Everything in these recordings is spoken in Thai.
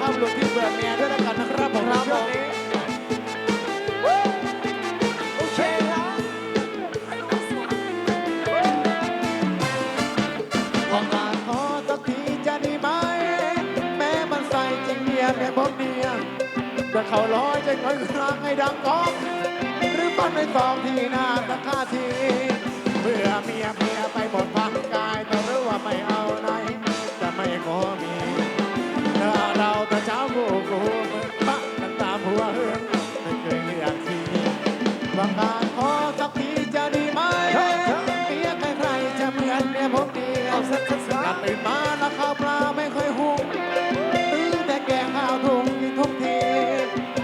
ภาพรุษที่เบื่อเมียด้วยแล้วกันนะครับผมครับช่วงนี้โอเคครับขอกาขอสักทีจะด้ไหม แม้มันใส่จริงเมียเมียผมเนี่ยจะเขาร้อยจะเงินครางให้ดังก้อง หรือปั้นในซองที่หน้าตะค่าที เบื่อเมียเมีย บางการขอสักทีจะดีไหมเมียใครๆจะเหมือนเมียผมเดียวเอาสักสักสัหลับตื่นมาแล้วข้าวปลาไม่เคยหุงตื้อแต่แกงข้าวถุงกินทุกที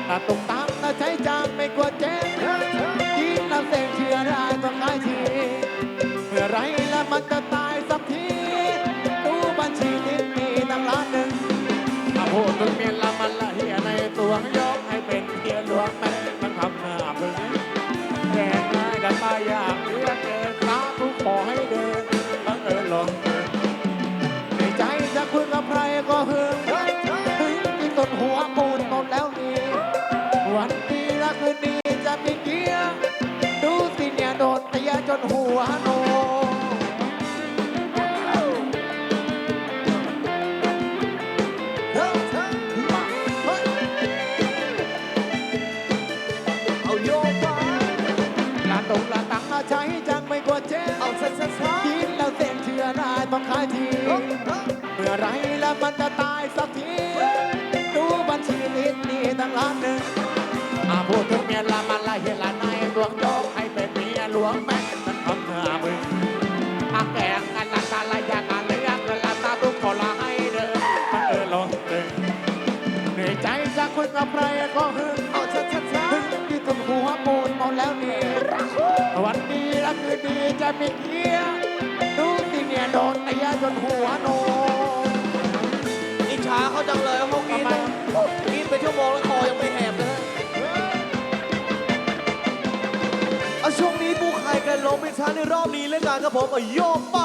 ถ้าตกตังค์ถ้าใช้จานไม่กลัวเจ๊งกินแล้วเซ็งเชื่อได้ต้องขายทีเมื่อไรแล้วมันจะตายสักที ก็หึงหึงที่ต้นหัวปูนหมดแล้วนี่วันดีละคืนดีจะมีเกียดูสิเนี่ยโดนเตียจนหัวโนเฮ้ยเฮ้ยเฮ้ยเอาโยกไปลาตรงลาตังใช้จังไม่กลัวเจ๊เอาสักสักสักกินแล้วเส้นเชื่อได้ต้องขายที มื่อไรแล้วมันจะตายสักที ดูบัญชีนิดนี่ตั้งล้านหนึ่งอาพูดถึงเมียละมันละเฮละนายดวงโยกให้เป็นเมียหลวงแม่มันทำเนื้อมึงอาแกงกันละตาละยางานเลือกกันละตาทุกคนละให้เดินมันเออลงตึงเหนื่อยใจจะคุยกับใครก็หึงเอาสักสักสักหึงที่ต้นหัวปูนหมดแล้วนี่วันดีละคืนดีจะมีเกียร์ดูสิเนี่ยโดนเตียจนหัวโนาเขาจังเลยเขากินกินไปชั่วโมงแล้วคอยังไม่แหบเลยเอาช่วงนี้ปูไข่กันลงเป็นช้าในรอบนี้แล้วกันกับผมเอาโยกไป